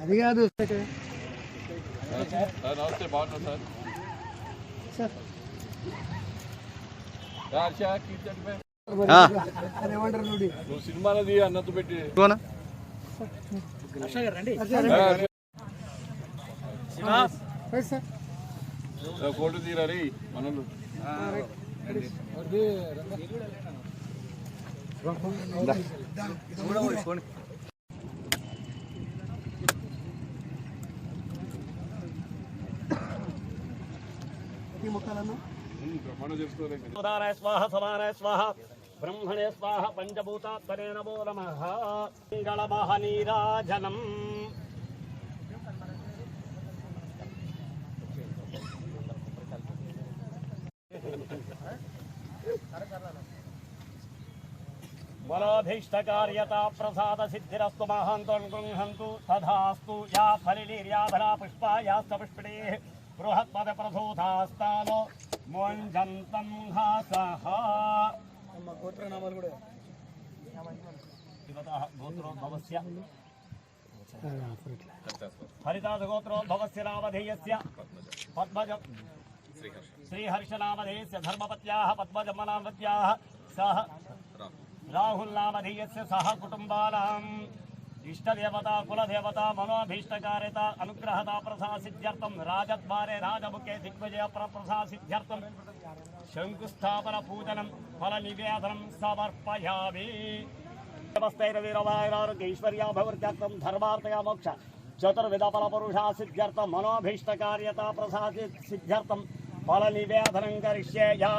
అది కాదు. సార్ నమస్తే బాగున్నా సార్ సార్ నువ్వు సినిమాలది పెట్టి ఫోటో తీరాలి మనలు ఈ స్వాహ సమానాయ స్వాహ. బ్రహ్మణే స్వాహ పంచభూతాత్మనే నమో నమ. మంగళమహనీరాజనం फलोभीष्टकार्यता प्रसाद सिद्धिरस्तु महान्तोन् गृह्णन्तु तथास्तु या फलिनीर्याधरा पुष्पा याश्च पुष्पिणीः बृहत्पदप्रसूतास्तानो मोञ्जन्तं हासः गोत्रोद्भवस्य फलितादगोत्रोद्भवस्य नामधेयस्य पद्मज श्रीहर्षनामधेयस्य धर्मपत्याः पद्मजमनामत्याः सः राहुल सह कुटुम्बानाम् इष्टदेवता, कुलदेवता, मनोभीष्टकारिता, अनुग्रहता प्रसासिद्ध्यर्थं राजद्वारे राजमुखे दिग्विजयप्रप्रसासिद्ध्यर्थं शङ्कुस्थापनपूजनं फलनिवेदनं समर्पयामि। ैरवीरवायरारोग्यैश्वर्या भवत्यार्थं धर्मार्थया मोक्ष चतुर्विधफलपुरुषा सिद्ध्यर्थं मनोभीष्टकार्यता प्रसादित सिद्ध्यर्थं फलनिवेदनं करिष्ये या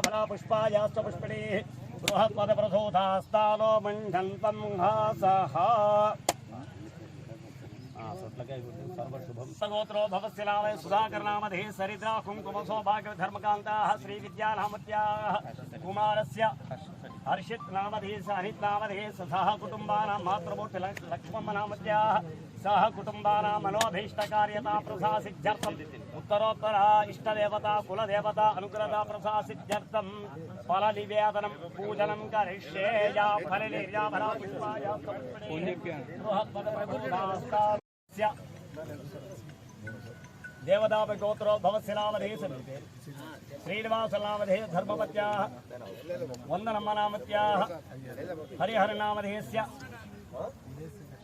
फला पुष्पा बृहस्पतिप्रसूतास्तालो मण्डन्तं सगोत्रो भवस्यलावय सुधाकरनामधे सरिद्रा कुङ्कुमसौभाग्यधर्मकान्ताः श्रीविद्यानामत्याः, कुमारस्य हर्षित नामधे हरित् नामधे सह कुटुम्बानां मातृमूर्ति लक्ष्मम्मनामत्याः, सः मनोभीष्टकार्यता प्रसासिद्ध्यर्थं ధర్మకాంతాः శ్రీ విద్యానామత్యాः కుమారస్య హర్షిత్ నామధే హరిత్ నామధే ఉత్తరోత్తర ఇష్టదేవత కులదేవత అనుగ్రహ ప్రసాసిద్ధ్యర్థం ఫల నివేదనం పూజనం కరిష్యే యా ఫలనిర్యా ఫలా పుష్పాయా బృహత్పద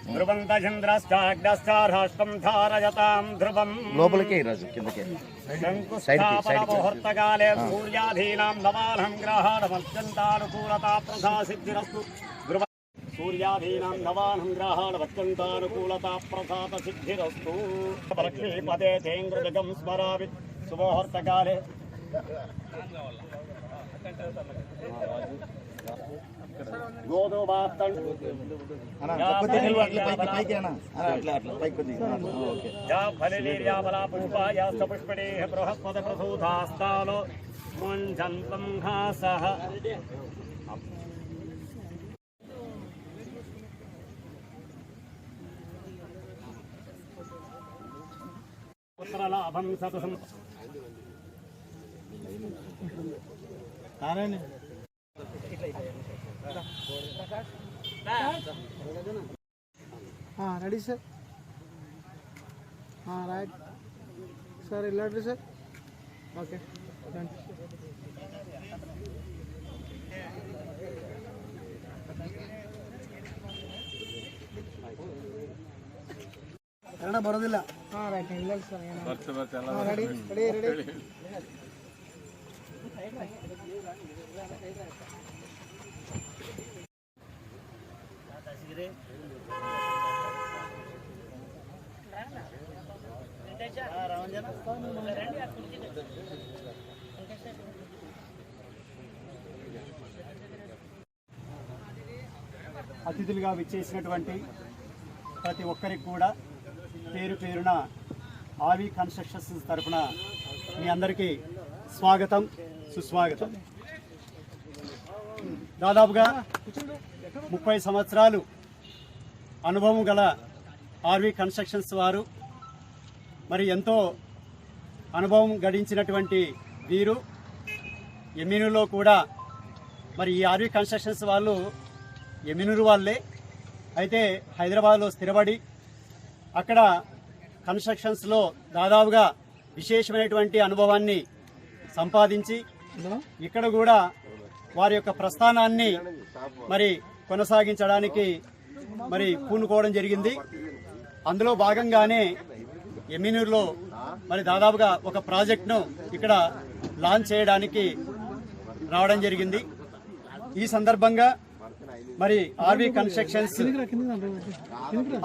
కరిష్యే రాజావరుడో ధ్రువం దేవో బృహస్పతిభిः ధ్రువంతచంద్రశ్చాగ్నశ్చారాష్ట్రం ధారయతాం ధ్రువం లోపలికే రాజు కిందకే శంకుస్థాపనముహూర్తకాలే సూర్యాధీనాం నవానం గ్రహాణమత్యంతానుకూలతా ప్రసాసిద్ధిరస్తు ధ్రువ సూర్యాధీనాం నవానం గ్రహాణమత్యంతానుకూలతా ప్రసాద సిద్ధిరస్తు లక్ష్మీపదే తేంద్రజగం స్మరామి సుముహూర్తకాలే గోధుమాస్తం పైకి అన్న అట్లా అట్లా పైకి కొద్దిగా ఓకే యా ఫలిలీర్యామలా పుష్పాయాస్త పుష్పిణే బృహస్పద ప్రసూతాస్తాలో ముంజంతం హాసః పుత్రలాభం సతసం ആ റെഡി സർ ആ റൈറ്റ് സാർ ഇല്ലാട്ട് സർ ഓക്കെ ಕನ್ನಡ ಬರೋದಿಲ್ಲ ಹಾಂ ರೈಟ್ ಇಲ್ಲ ಸರ್ ಏನು ರೆಡಿ ರೆಡಿ ರೆಡಿ Ah, అతిథులుగా విచ్చేసినటువంటి ప్రతి ఒక్కరికి కూడా పేరు పేరున ఆవి కన్స్ట్రక్షన్స్ తరఫున మీ అందరికీ స్వాగతం సుస్వాగతం. దాదాపుగా ముప్పై సంవత్సరాలు అనుభవం గల ఆర్వి కన్స్ట్రక్షన్స్ వారు మరి ఎంతో అనుభవం గడించినటువంటి వీరు ఎమ్మినూరులో కూడా మరి ఈ ఆర్వి కన్స్ట్రక్షన్స్ వాళ్ళు ఎమ్మినూరు వాళ్ళే. అయితే హైదరాబాద్లో స్థిరపడి అక్కడ కన్స్ట్రక్షన్స్లో దాదాపుగా విశేషమైనటువంటి అనుభవాన్ని సంపాదించి ఇక్కడ కూడా వారి యొక్క ప్రస్థానాన్ని మరి కొనసాగించడానికి మరి పూనుకోవడం జరిగింది. అందులో భాగంగానే ఎమ్మినూరులో మరి దాదాపుగా ఒక ప్రాజెక్ట్ను ఇక్కడ లాంచ్ చేయడానికి రావడం జరిగింది. ఈ సందర్భంగా మరి RV Constructions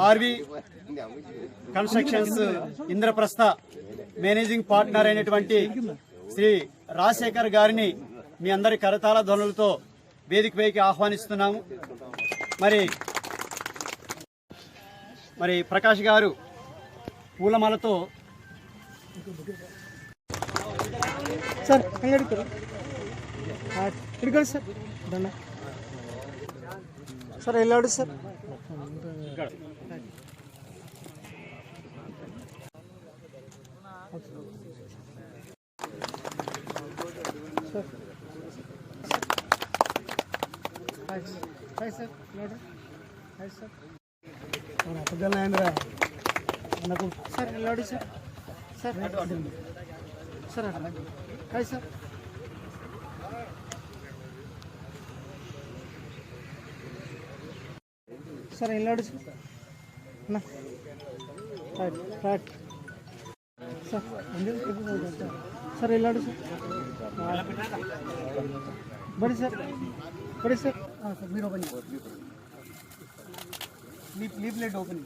RV Constructions Indraprastha managing partner అయినటువంటి శ్రీ రాజశేఖర్ గారిని మీ అందరి కరతాల ధ్వనులతో వేదికపైకి ఆహ్వానిస్తున్నాము. మరి మరి ప్రకాష్ గారు పూలమాలతో సార్ ఇడుకోండి సార్. దండ. సార్ వెళ్ళాడు sir. Sir. Hi sir. Hi sir. సిద్ధనాయంద్ర మనకు సార్ నిలబడి సార్. సార్. సార్ కాదు సార్. సార్ నిలబడి సార్. సార్ సార్ వెళ్ళాడు సార్ బడి సార్. బడి సార్. మీరు పని లీఫ్లెట్ ఓపెన్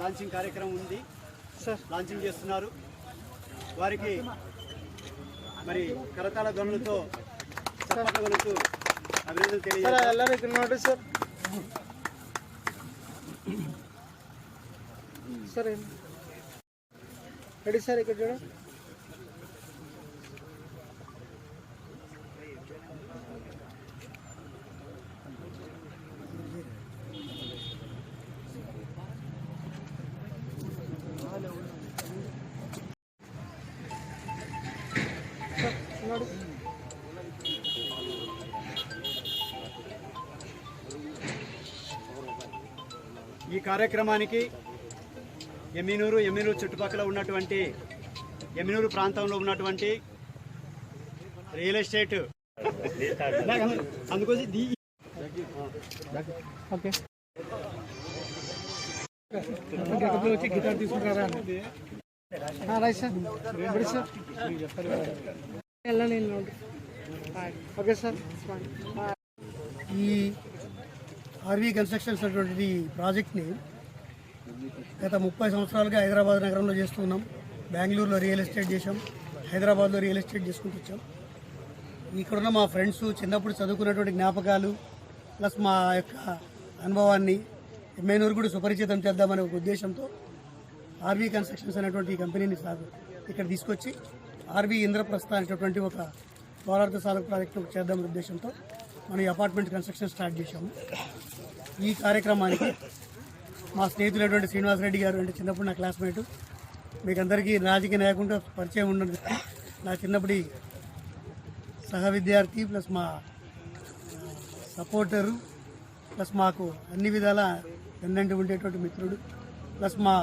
లాంచింగ్ కార్యక్రమం ఉంది. సార్ లాంచింగ్ చేస్తున్నారు. వారికి మరి కరతాళ గనులతో చెప్పగలుగుతూ అభివృద్ధి తెలియజేయాలి సార్ సరే రెడీ సార్ ఇక్కడ చూడండి. కార్యక్రమానికి ఎమ్మినూరు ఎమ్మినూరు చుట్టుపక్కల ఉన్నటువంటి ఎమ్మినూరు ప్రాంతంలో ఉన్నటువంటి రియల్ ఎస్టేట్. అందుకోసం దీ- ఓకే. వచ్చి గిటార్ తీసుకుంటారా? Right sir. Sir? Okay sir. ఈ ఆర్వీ కన్స్ట్రక్షన్స్ అటువంటి ప్రాజెక్ట్ని గత ముప్పై సంవత్సరాలుగా హైదరాబాద్ నగరంలో చేస్తున్నాం బెంగళూరులో రియల్ ఎస్టేట్ చేసాం హైదరాబాద్లో రియల్ ఎస్టేట్ చేసుకుంటూ వచ్చాం. ఇక్కడున్న మా ఫ్రెండ్స్ చిన్నప్పుడు చదువుకున్నటువంటి జ్ఞాపకాలు ప్లస్ మా యొక్క అనుభవాన్ని ఎమ్మెనూరు కూడా సుపరిచితం చేద్దామనే ఒక ఉద్దేశంతో ఆర్వీ కన్స్ట్రక్షన్స్ అనేటువంటి కంపెనీని సాగు ఇక్కడ తీసుకొచ్చి ఆర్వీ ఇంద్రప్రస్థ అనేటటువంటి ఒక పౌరార్థ సాధక ప్రాజెక్టు చేద్దామనే ఉద్దేశంతో మనం ఈ అపార్ట్మెంట్ కన్స్ట్రక్షన్ స్టార్ట్ చేశాము. ఈ కార్యక్రమానికి మా స్నేహితులైనటువంటి శ్రీనివాసరెడ్డి గారు అంటే చిన్నప్పుడు నా క్లాస్మేటు. మీకు అందరికీ రాజకీయ నాయకుండా పరిచయం ఉండదు నా చిన్నప్పటి సహ విద్యార్థి ప్లస్ మా సపోర్టరు ప్లస్ మాకు అన్ని విధాల ఎన్నంటి ఉండేటువంటి మిత్రుడు. ప్లస్ మా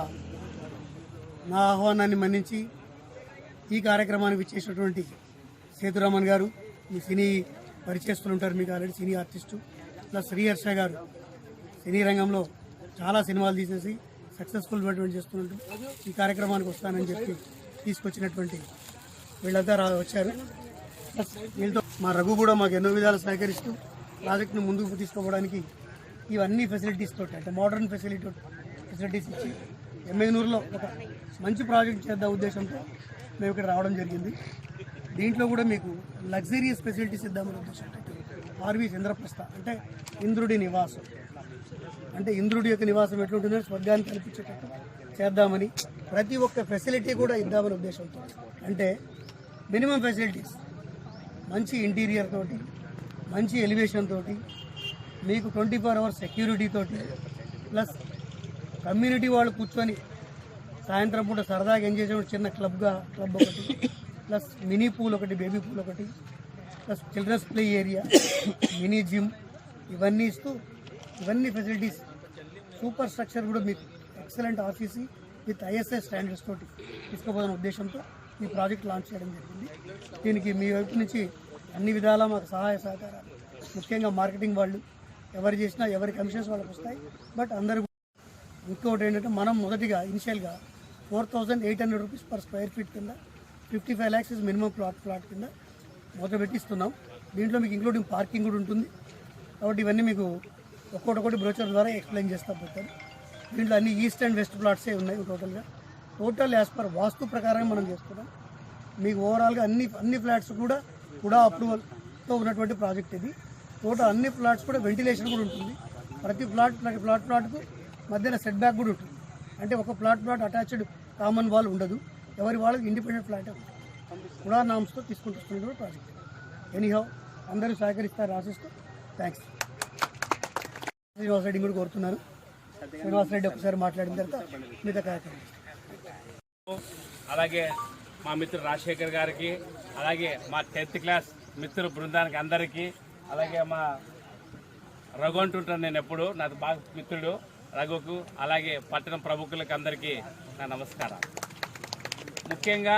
నా ఆహ్వానాన్ని మన్నించి ఈ కార్యక్రమానికి ఇచ్చేసినటువంటి సేతురామన్ గారు మీ సినీ పరిచయస్తులు ఉంటారు మీకు already cine artist. Plus Sriharsha garu cine రంగంలో చాలా సినిమాలు తీసేసి సక్సెస్ఫుల్ చేస్తున్నట్టు ఈ కార్యక్రమానికి వస్తానని చెప్పి తీసుకొచ్చినటువంటి వీళ్ళంతా రా వచ్చారు. ప్లస్ వీళ్ళతో మా రఘు కూడా మాకు ఎన్నో విధాలు సహకరిస్తూ ప్రాజెక్ట్ను ముందుకు తీసుకోవడానికి ఇవన్నీ ఫెసిలిటీస్ తోటి అంటే మోడర్న్ ఫెసిలిటీ ఫెసిలిటీస్ ఇచ్చి ఎమ్మెగనూరులో ఒక మంచి ప్రాజెక్ట్ చేద్దాం ఉద్దేశంతో మేము ఇక్కడ రావడం జరిగింది. దీంట్లో కూడా మీకు లగ్జరియస్ ఫెసిలిటీస్ ఇద్దామని ఉద్దేశం ఆర్వీ చంద్రప్రస్థ అంటే ఇంద్రుడి నివాసం. అంటే ఇంద్రుడి యొక్క నివాసం ఎట్లుంటుందో స్వర్గాన్ని కల్పించేటట్టు చేద్దామని ప్రతి ఒక్క ఫెసిలిటీ కూడా ఇద్దామని ఉద్దేశంతో. అంటే మినిమం ఫెసిలిటీస్ మంచి ఇంటీరియర్ తోటి మంచి ఎలివేషన్ తోటి మీకు ట్వంటీ ఫోర్ అవర్స్ సెక్యూరిటీ తోటి ప్లస్ కమ్యూనిటీ వాళ్ళు కూర్చొని సాయంత్రం పూట సరదాగా ఎంజాయ్ చేయడం చిన్న క్లబ్గా క్లబ్ ఒకటి ప్లస్ మినీ పూల్ ఒకటి బేబీ పూల్ ఒకటి plus children's play area mini gym ఇవన్నీ ఇస్తూ ఇవన్నీ ఫెసిలిటీస్ సూపర్ స్ట్రక్చర్ కూడా మీకు. Excellent RCC with ISI standards తోటి తీసుకోబోతున్న ఉద్దేశంతో ఈ ప్రాజెక్ట్ లాంచ్ చేయడం జరిగింది. దీనికి మీ వైపు నుంచి అన్ని విధాలా మాకు సహాయ సహకారాలు. ముఖ్యంగా మార్కెటింగ్ వాళ్ళు ఎవరు చేసినా ఎవరి కమిషన్స్ వాళ్ళకి వస్తాయి. బట్ అందరూ ఇంకోటి ఏంటంటే మనం మొదటిగా ఇనిషియల్గా four thousand eight hundred rupees per square feet కింద fifty five lakhs is minimum plot plot కింద మొదలు పెట్టిస్తున్నాం దీంట్లో మీకు ఇంక్లూడింగ్ పార్కింగ్ కూడా ఉంటుంది. కాబట్టి ఇవన్నీ మీకు ఒక్కొక్కటి బ్రోచర్ ద్వారా ఎక్స్ప్లెయిన్ చేస్తా పోతాను దీంట్లో అన్ని ఈస్ట్ అండ్ వెస్ట్ ప్లాట్సే ఉన్నాయి టోటల్గా. టోటల్ యాజ్ పర్ వాస్తు ప్రకారం మనం చేసుకున్నాం మీకు ఓవరాల్గా అన్ని అన్ని ఫ్లాట్స్ కూడా కూడా అప్రూవల్తో ఉన్నటువంటి ప్రాజెక్ట్ ఇది. టోటల్ అన్ని ఫ్లాట్స్ కూడా వెంటిలేషన్ కూడా ఉంటుంది. ప్రతి ఫ్లాట్ ప్రతి ప్లాట్ ప్లాట్కు మధ్యన సెట్ బ్యాక్ కూడా ఉంటుంది. అంటే ఒక plot plot attached common wall ఉండదు. ఎవరి వాళ్ళకి ఇండిపెండెంట్ ఫ్లాట్ కూడా నామ్స్తో తీసుకుంటున్నటువంటి ప్రాజెక్ట్ ఎనీహౌ అందరూ సహకరిస్తారు ఆశిస్తూ. థ్యాంక్స్ శ్రీనివాస్ రెడ్డి కూడా కోరుతున్నాను శ్రీనివాస్ రెడ్డి ఒకసారి మాట్లాడిన తర్వాత మిగతా కార్యక్రమం. అలాగే మా మిత్రుడు రాజశేఖర్ గారికి అలాగే మా టెన్త్ క్లాస్ మిత్రుల బృందానికి అందరికీ అలాగే మా రఘు అంటుంటాను నేను ఎప్పుడు నాకు బాగా మిత్రుడు రఘుకు అలాగే పట్టణ ప్రముఖులకు అందరికీ నా నమస్కారం. ముఖ్యంగా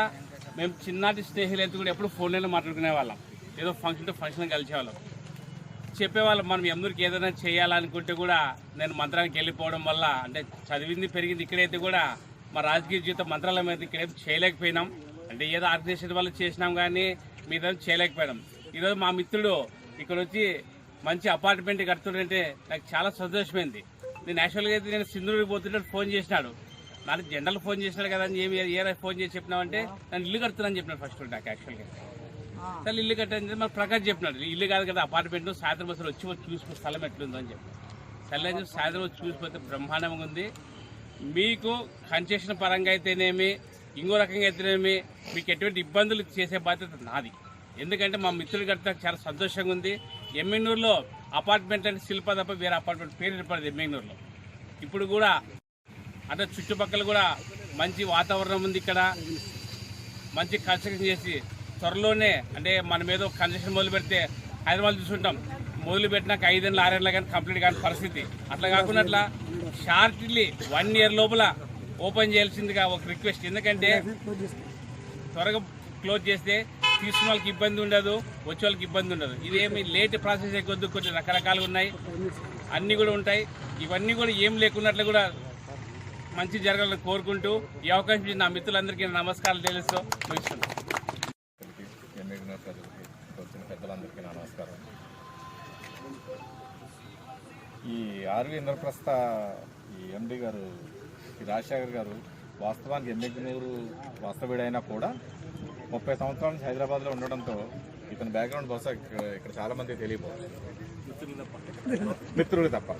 మేము చిన్నటి స్నేహితులైతే కూడా ఎప్పుడు ఫోన్లోనే మాట్లాడుకునే వాళ్ళం. ఏదో ఫంక్షన్ టు ఫంక్షన్ కలిసేవాళ్ళం. చెప్పేవాళ్ళం మనం ఎందరికి ఏదైనా చేయాలనుకుంటే కూడా నేను మంత్రానికి వెళ్ళిపోవడం వల్ల అంటే చదివింది పెరిగింది ఇక్కడైతే కూడా మా రాజకీయ జీవితం మంత్రాలయం అయితే ఇక్కడైతే చేయలేకపోయినాం. అంటే ఏదో ఆర్గనైజేషన్ వల్ల చేసినాం కానీ మీద చేయలేకపోయినాం. ఈరోజు మా మిత్రుడు ఇక్కడ వచ్చి మంచి అపార్ట్మెంట్ కడుతుంటే నాకు చాలా సంతోషమైంది. నేను యాక్చువల్గా అయితే నేను సింధూరుకి పోతుంటే ఫోన్ చేసినాడు. నాకు జనరల్ ఫోన్ చేసినాడు కదా అని ఏమి ఏ ఫోన్ చేసి చెప్పినావంటే నన్ను ఇల్లు కడుతున్నాను చెప్పినాడు ఫస్ట్ నాకు యాక్చువల్గా. సరే ఇల్లు కట్టండి మరి ప్రకాష్ చెప్పినాడు. ఇల్లు కాదు కదా అపార్ట్మెంట్ సాయంత్రం అసలు వచ్చి వచ్చి చూసుకో స్థలం ఎట్లుందో అని చెప్పి. సరే చెప్పి సాయంత్రం వచ్చి చూసిపోతే బ్రహ్మాండంగా ఉంది. మీకు కన్సెషన్ పరంగా అయితేనేమి ఇంకో రకంగా అయితేనేమి మీకు ఎటువంటి ఇబ్బందులు చేసే బాధ్యత నాది. ఎందుకంటే మా మిత్రుడు కడితే చాలా సంతోషంగా ఉంది. ఎమ్మెన్నూరులో అపార్ట్మెంట్ అంటే శిల్ప తప్ప వేరే అపార్ట్మెంట్ పేరు ఏర్పడదు ఎమ్మెన్నూరులో ఇప్పుడు కూడా అంటే చుట్టుపక్కల కూడా మంచి వాతావరణం ఉంది ఇక్కడ. మంచి కన్స్ట్రక్షన్ చేసి త్వరలోనే అంటే మనం ఏదో కన్స్ట్రక్షన్ మొదలు పెడితే హైదరాబాద్ చూసుంటాం. మొదలు పెట్టినాక ఐదేళ్ళు ఆరేళ్ళ కానీ కంప్లీట్ కాని పరిస్థితి. అట్లా కాకుండా అట్లా షార్ట్లీ వన్ ఇయర్ లోపల ఓపెన్ చేయాల్సిందిగా ఒక రిక్వెస్ట్ ఎందుకంటే త్వరగా క్లోజ్ చేస్తే తీసుకున్న వాళ్ళకి ఇబ్బంది ఉండదు వచ్చే వాళ్ళకి ఇబ్బంది ఉండదు. ఇదేమి లేట్ ప్రాసెస్ కొద్ది కొంచెం రకరకాలుగా ఉన్నాయి. అన్నీ కూడా ఉంటాయి. ఇవన్నీ కూడా ఏం లేకున్నట్లు కూడా మంచి జరగాలని కోరుకుంటూ ఈ అవకాశం నా మిత్రులందరికీ నమస్కారాలు తెలుస్తూ ముగిస్తున్నాను. ఈ ఆర్వి ఇంద్రప్రస్థ ఈ ఎండి గారు ఈ రాజశేఖర్ గారు వాస్తవానికి ఎమ్మెగ్నూరు వాస్తవుడైనా కూడా ముప్పై సంవత్సరాల నుంచి హైదరాబాద్లో ఉండడంతో ఇతని బ్యాక్గ్రౌండ్ బహుశా ఇక్కడ ఇక్కడ చాలా మంది తెలియపోవచ్చు మిత్రులు తప్ప. మిత్రుడు తప్ప.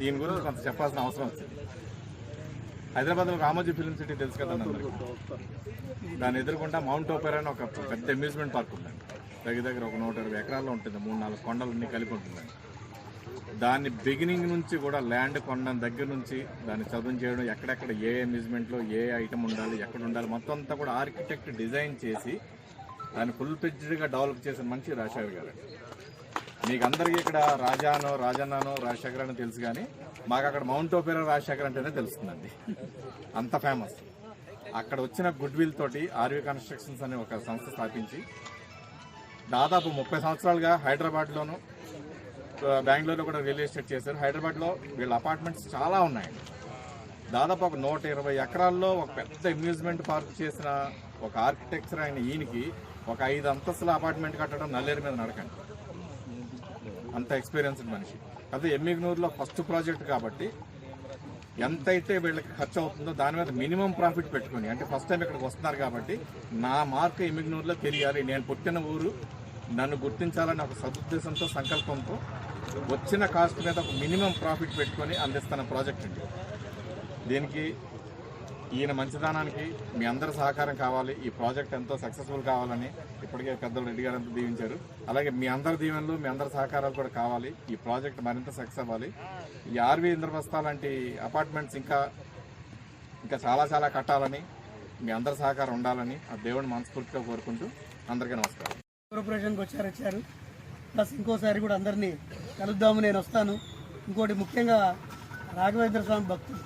దీని గురించి కొంత చెప్పాల్సిన అవసరం వచ్చింది హైదరాబాద్లో రామోజీ ఫిలిం సిటీ తెలుసు కదా దాన్ని దాని మౌంట్ ఓపెరా అని ఒక పెద్ద అమ్యూజ్మెంట్ పార్క్ ఉందండి. దగ్గర దగ్గర ఒక నూట ఇరవై ఎకరాల్లో ఉంటుంది. మూడు నాలుగు కొండలన్నీ కలిపి ఉంటుందండి. దాన్ని బిగినింగ్ నుంచి కూడా ల్యాండ్ కొనడం దగ్గర నుంచి దాన్ని చదువు చేయడం ఎక్కడెక్కడ ఏ అమ్యూజ్మెంట్లో ఏ ఐటమ్ ఉండాలి ఎక్కడ ఉండాలి మొత్తం అంతా కూడా ఆర్కిటెక్ట్ డిజైన్ చేసి దాన్ని ఫుల్గా డెవలప్ చేసిన మంచి రాజశేఖర్ గారు. మీకు అందరికీ ఇక్కడ రాజానో రాజన్నానో రాజశేఖర్ అని తెలుసు కానీ మాకు అక్కడ మౌంట్ ఓపెరా రాజశేఖర్ అంటేనే తెలుస్తుందండి. అంత ఫేమస్ అక్కడ వచ్చిన గుడ్ విల్ తోటి ఆర్వీ కన్స్ట్రక్షన్స్ అనే ఒక సంస్థ స్థాపించి దాదాపు ముప్పై సంవత్సరాలుగా హైదరాబాద్లోను బెంగళూరులో కూడా రియల్ ఎస్టేట్ చేశారు. హైదరాబాద్లో వీళ్ళ అపార్ట్మెంట్స్ చాలా ఉన్నాయండి దాదాపు ఒక నూట ఇరవై ఎకరాల్లో ఒక పెద్ద అమ్యూజ్మెంట్ పార్క్ చేసిన ఒక ఆర్కిటెక్చర్ అయిన ఈయనకి ఒక ఐదు అంతస్తుల అపార్ట్మెంట్ కట్టడం నల్లేరు మీద నడకండి. అంత ఎక్స్పీరియన్స్డ్ మనిషి. అదే ఎమ్మిగ్నూరులో ఫస్ట్ ప్రాజెక్ట్ కాబట్టి ఎంతైతే వీళ్ళకి ఖర్చు అవుతుందో దాని మీద మినిమం ప్రాఫిట్ పెట్టుకొని అంటే ఫస్ట్ టైం ఇక్కడికి వస్తున్నారు కాబట్టి నా మార్క్ ఎమ్మిగ్నూరులో తెలియాలి. నేను పుట్టిన ఊరు నన్ను గుర్తించాలని ఒక సదుద్దేశంతో సంకల్పంతో వచ్చిన కాస్ట్ మీద ఒక మినిమం ప్రాఫిట్ పెట్టుకొని అందిస్తున్న ప్రాజెక్ట్ అండి దీనికి ఈయన మంచిదానానికి మీ అందరి సహకారం కావాలి. ఈ ప్రాజెక్ట్ ఎంతో సక్సెస్ఫుల్ కావాలని ఇప్పటికే పెద్దలు రెడ్డి గారు అంతా దీవించారు. అలాగే మీ అందరి దీవెనలు మీ అందరి సహకారాలు కూడా కావాలి. ఈ ప్రాజెక్ట్ మరింత సక్సెస్ అవ్వాలి. ఈ ఆర్వి ఇంద్రప్రస్థ లాంటి అపార్ట్మెంట్స్ ఇంకా ఇంకా చాలా చాలా కట్టాలని మీ అందరి సహకారం ఉండాలని ఆ దేవుడిని మనస్ఫూర్తిగా కోరుకుంటూ అందరికీ నమస్కారం. కార్పొరేషన్కి వచ్చారు వచ్చారు. ప్లస్ ఇంకోసారి కూడా అందరినీ కలుద్దాము నేను వస్తాను. ఇంకోటి ముఖ్యంగా రాఘవేంద్ర స్వామి భక్తులు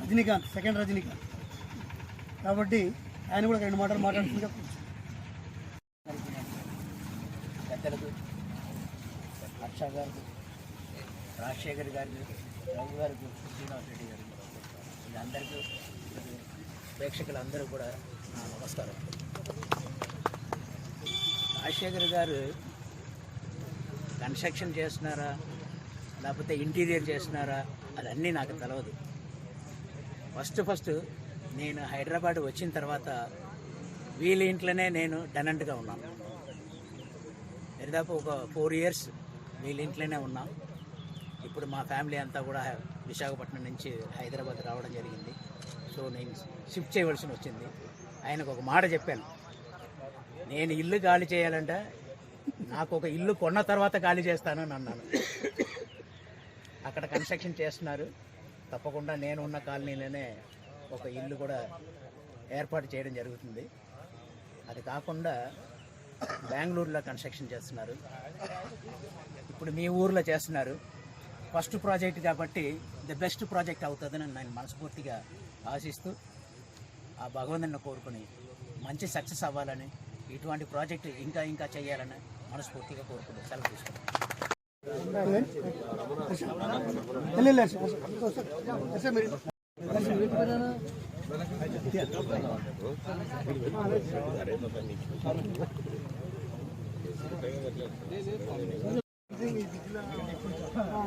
రజనీకాంత్ సెకండ్ రజనీకాంత్. కాబట్టి ఆయన కూడా రెండు మాటలు మాట్లాడుతుందిగా పెద్దలకు హర్ష గారికి రాజశేఖర్ గారికి రఘు గారికి శ్రీనివాస్ రెడ్డి గారికి వీళ్ళందరికీ ప్రేక్షకులందరూ కూడా నమస్కారం. రాజశేఖర్ గారు కన్స్ట్రక్షన్ చేస్తున్నారా? లేకపోతే ఇంటీరియర్ చేస్తున్నారా? అదన్నీ నాకు తెలియదు ఫస్ట్ ఫస్ట్ నేను హైదరాబాద్ వచ్చిన తర్వాత వీళ్ళ ఇంట్లోనే నేను టెనెంట్గా ఉన్నాను దాదాపు ఒక ఫోర్ ఇయర్స్ వీళ్ళ ఇంట్లోనే ఉన్నాం. ఇప్పుడు మా ఫ్యామిలీ అంతా కూడా విశాఖపట్నం నుంచి హైదరాబాద్ రావడం జరిగింది. సో నేను షిఫ్ట్ చేయవలసి వచ్చింది. ఆయనకు ఒక మాట చెప్పాను. నేను ఇల్లు ఖాళీ చేయాలంటే నాకు ఒక ఇల్లు కొన్న తర్వాత ఖాళీ చేస్తానని అన్నాను. అక్కడ కన్స్ట్రక్షన్ చేస్తున్నారు. తప్పకుండా నేను ఉన్న కాలనీలోనే ఒక ఇల్లు కూడా ఏర్పాటు చేయడం జరుగుతుంది. అది కాకుండా బెంగళూరులో కన్స్ట్రక్షన్ చేస్తున్నారు. ఇప్పుడు మీ ఊర్లో చేస్తున్నారు. ఫస్ట్ ప్రాజెక్ట్ కాబట్టి ది బెస్ట్ ప్రాజెక్ట్ అవుతుందని నేను మనస్ఫూర్తిగా ఆశిస్తూ ఆ భగవంతుని కోరుకుని మంచి సక్సెస్ అవ్వాలని ఇటువంటి ప్రాజెక్ట్ ఇంకా ఇంకా చేయాలని మనస్ఫూర్తిగా కోరుకుంటూ సెలవు తీసుకుంటాను వెళ్ళి వెళ్ళి హర్ష, హర్ష. హర్ష, మీరు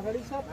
రెడీ సార్